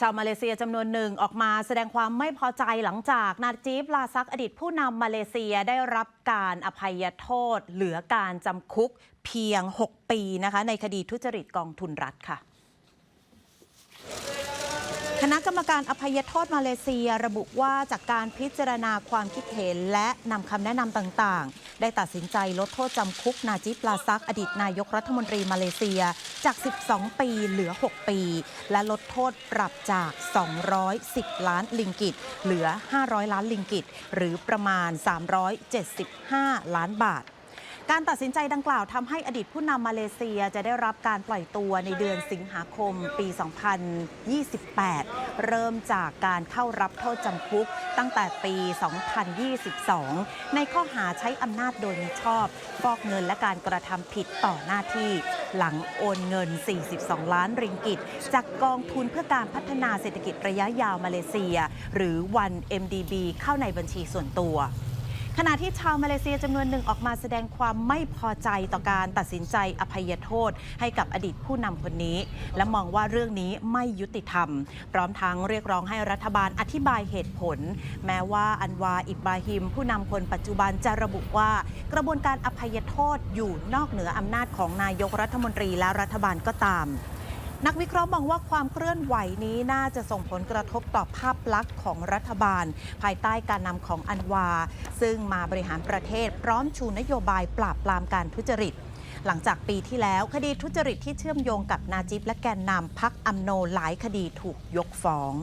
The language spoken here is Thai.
ชาวมาเลเซียจำนวนหนึ่งออกมาแสดงความไม่พอใจหลังจากนาจีฟลาซักอดีตผู้นำมาเลเซียได้รับการอภัยโทษ เหลือการจำคุกเพียง 6 ปีนะคะในคดีทุจริตกองทุนรัฐค่ะ คณะกรรมการอภัยโทษมาเลเซียระบุว่าจากการพิจารณาความคิดเห็นและนำคำแนะนำต่างๆ ได้ตัดสินใจลดโทษจำคุกนาจิบลาซัก อดีตนายกรัฐมนตรีมาเลเซียจาก 12 ปีเหลือ 6 ปี และลดโทษปรับจาก 210 ล้านลิงกิต เหลือ 500 ล้านลิงกิต หรือประมาณ 375 ล้านบาท การตัดสินใจดังกล่าวทำให้อดีตผู้นำมาเลเซียจะได้รับการปล่อยตัวในเดือนสิงหาคมปี 2028 เริ่มจากการเข้ารับโทษจำคุกตั้งแต่ปี 2022 ในข้อหาใช้อำนาจโดยมิชอบฟอกเงินและการกระทำผิดต่อหน้าที่ หลังโอนเงิน 42 ล้านริงกิต จากกองทุนเพื่อการพัฒนาเศรษฐกิจระยะยาวมาเลเซีย หรือ 1MDB เข้าในบัญชีส่วนตัว ขณะที่ชาวมาเลเซียจำนวนหนึ่งออกมาแสดงความไม่พอใจต่อการตัดสินใจอภัยโทษ ให้กับอดีตผู้นำคนนี้ และมองว่าเรื่องนี้ไม่ยุติธรรม พร้อมทั้งเรียกร้องให้รัฐบาลอธิบายเหตุผล แม้ว่าอันวาอิบราฮิม ผู้นำคนปัจจุบันจะระบุว่า กระบวนการอภัยโทษอยู่นอกเหนืออำนาจของนายกรัฐมนตรีและรัฐบาลก็ตาม นักวิเคราะห์มองว่าความเคลื่อนไหวนี้น่าจะส่งผลกระทบต่อภาพลักษณ์ของรัฐบาล ภายใต้การนำของอันวา ซึ่งมาบริหารประเทศพร้อมชูนโยบายปราบปรามการทุจริตหลังจากปีที่แล้วคดีทุจริตที่เชื่อมโยงกับนาจิบและแกนนำพักอัมโนหลายคดีถูกยกฟ้อง